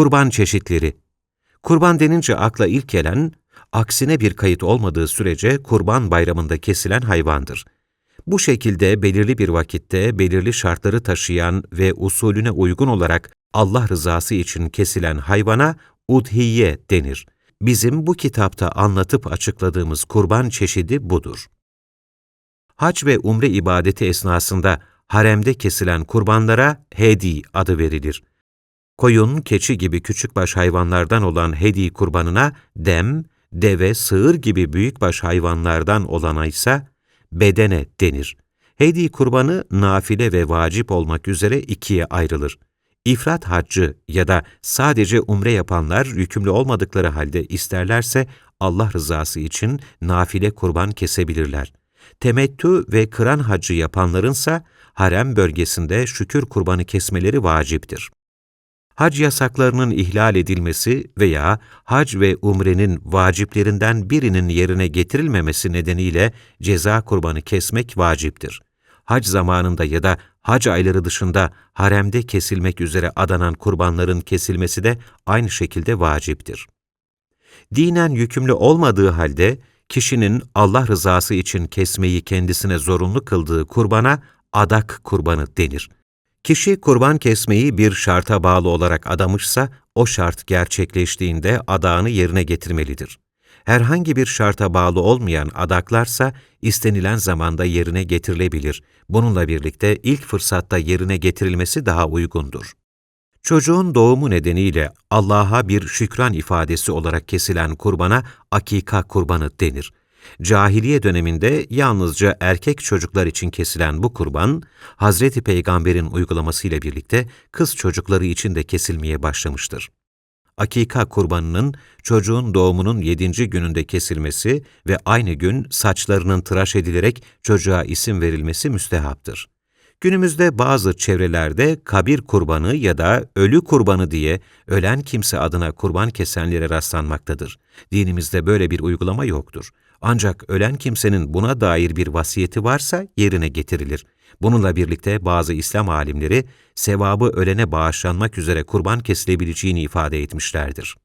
Kurban çeşitleri Kurban denince akla ilk gelen, aksine bir kayıt olmadığı sürece kurban bayramında kesilen hayvandır. Bu şekilde belirli bir vakitte belirli şartları taşıyan ve usulüne uygun olarak Allah rızası için kesilen hayvana udhiye denir. Bizim bu kitapta anlatıp açıkladığımız kurban çeşidi budur. Hac ve umre ibadeti esnasında haremde kesilen kurbanlara hedi adı verilir. Koyun, keçi gibi küçükbaş hayvanlardan olan hedi kurbanına dem, deve, sığır gibi büyükbaş hayvanlardan olana ise bedene denir. Hedi kurbanı nafile ve vacip olmak üzere ikiye ayrılır. İfrat haccı ya da sadece umre yapanlar yükümlü olmadıkları halde isterlerse Allah rızası için nafile kurban kesebilirler. Temettü ve kıran haccı yapanlarınsa harem bölgesinde şükür kurbanı kesmeleri vaciptir. Hac yasaklarının ihlal edilmesi veya hac ve umrenin vaciplerinden birinin yerine getirilmemesi nedeniyle ceza kurbanı kesmek vaciptir. Hac zamanında ya da hac ayları dışında haremde kesilmek üzere adanan kurbanların kesilmesi de aynı şekilde vaciptir. Dinen yükümlü olmadığı halde kişinin Allah rızası için kesmeyi kendisine zorunlu kıldığı kurbana adak kurbanı denir. Kişi kurban kesmeyi bir şarta bağlı olarak adamışsa, o şart gerçekleştiğinde adağını yerine getirmelidir. Herhangi bir şarta bağlı olmayan adaklarsa istenilen zamanda yerine getirilebilir. Bununla birlikte ilk fırsatta yerine getirilmesi daha uygundur. Çocuğun doğumu nedeniyle Allah'a bir şükran ifadesi olarak kesilen kurbana akika kurbanı denir. Cahiliye döneminde yalnızca erkek çocuklar için kesilen bu kurban, Hazreti Peygamber'in uygulamasıyla birlikte kız çocukları için de kesilmeye başlamıştır. Akika kurbanının çocuğun doğumunun yedinci gününde kesilmesi ve aynı gün saçlarının tıraş edilerek çocuğa isim verilmesi müstehaptır. Günümüzde bazı çevrelerde kabir kurbanı ya da ölü kurbanı diye ölen kimse adına kurban kesenlere rastlanmaktadır. Dinimizde böyle bir uygulama yoktur. Ancak ölen kimsenin buna dair bir vasiyeti varsa yerine getirilir. Bununla birlikte bazı İslam alimleri sevabı ölene bağışlanmak üzere kurban kesilebileceğini ifade etmişlerdir.